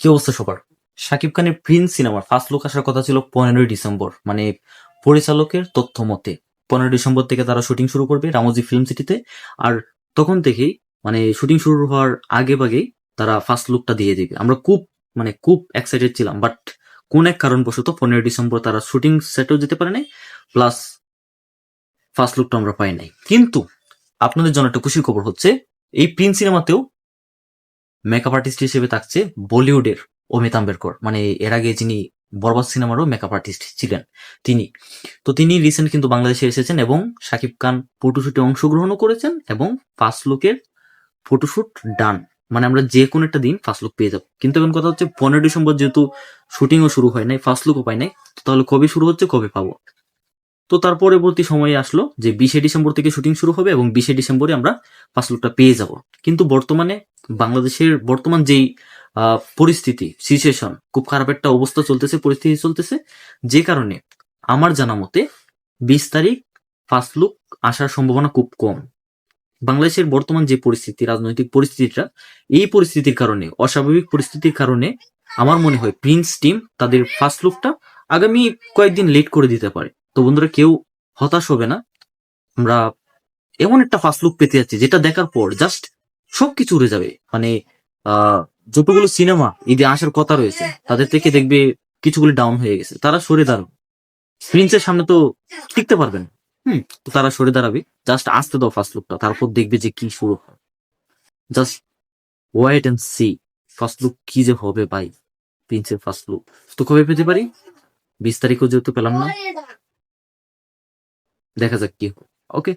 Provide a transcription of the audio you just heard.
কি অবস্থা সবার? শাকিব খানের প্রিন্স সিনেমার ফার্স্ট লুক আসার কথা ছিল পনেরোই ডিসেম্বর মানে পরিচালকের তথ্য মতে। পনেরোই ডিসেম্বর থেকে তারা শুটিং শুরু করবে রামোজি ফিল্ম সিটিতে, আর তখন থেকেই মানে শুটিং শুরু হওয়ার আগে ভাগেই তারা ফার্স্ট লুকটা দিয়ে দেবে। আমরা খুব মানে খুব এক্সাইটেড ছিলাম বাট কোন এক কারণবশত পনেরোই ডিসেম্বর তারা শুটিং সেটেও যেতে পারে নাই প্লাস ফার্স্ট লুকটা আমরা পাই নাই। কিন্তু, আপনাদের জন্য একটা খুশির খবর হচ্ছে, এই প্রিন্স সিনেমাতেও মেকআপ আর্টিস্ট হিসেবে থাকছে বলিউডের অমিত আম্বেদকর। মানে এর আগে যিনি বরবাদ সিনেমারও মেকআপ আর্টিস্ট ছিলেন তিনি। তো তিনি রিসেন্ট কিন্তু বাংলাদেশে এসেছেন এবং শাকিব খান ফটোশুটে অংশগ্রহণও করেছেন এবং ফার্স্ট লুকের ফটোশুট ডান মানে আমরা যে কোনো একটা দিন ফার্স্ট লুক পেয়ে যাব। কিন্তু এখন কথা হচ্ছে পনেরো ডিসেম্বর যেহেতু শুটিংও শুরু হয় নাই ফার্স্ট লুকও পাই নাই তাহলে কবে শুরু হচ্ছে কবে পাবো? তো তার পরবর্তী সময়ে আসলো যে বিশে ডিসেম্বর থেকে শুটিং শুরু হবে এবং বিশে ডিসেম্বরে আমরা ফার্স্ট লুকটা পেয়ে যাব। কিন্তু বর্তমানে বাংলাদেশের বর্তমান যেই পরিস্থিতি সিচুয়েশন খুব খারাপ একটা অবস্থা চলতেছে, পরিস্থিতি চলতেছে, যে কারণে আমার জানা মতে বিশ তারিখ ফার্স্ট লুক আসার সম্ভাবনা খুব কম। বাংলাদেশের বর্তমান যে পরিস্থিতি, রাজনৈতিক পরিস্থিতিটা, এই পরিস্থিতির কারণে, অস্বাভাবিক পরিস্থিতির কারণে আমার মনে হয় প্রিন্স টিম তাদের ফার্স্ট লুকটা আগামী কয়েকদিন লেট করে দিতে পারে। তো বন্ধুরা কেউ হতাশ হবে না। আমরা এমন একটা ফার্স্ট লুক পেতে যাচ্ছি, যেটা দেখার পর জাস্ট সবকিছু উড়ে যাবে। মানে যতগুলো সিনেমা ঈদে আসার কথা রয়েছে, তাদের থেকে দেখবে কিছুগুলি ডাউন হয়ে গেছে। তারা সরে দাঁড়াবে। প্রিন্সের সামনে তো টিকতে পারবেন হুম, তো তারা সরে দাঁড়াবে। জাস্ট আসতে দাও ফার্স্ট লুকটা তারপর দেখবে যে কি শুরু হয়। Just wait and see first look কি যে হবে ভাই প্রিন্সের ফার্স্ট লুক তো কবে পেতে পারি? বিশ তারিখও যেহেতু পেলাম না। দেখা যাক কি ওকে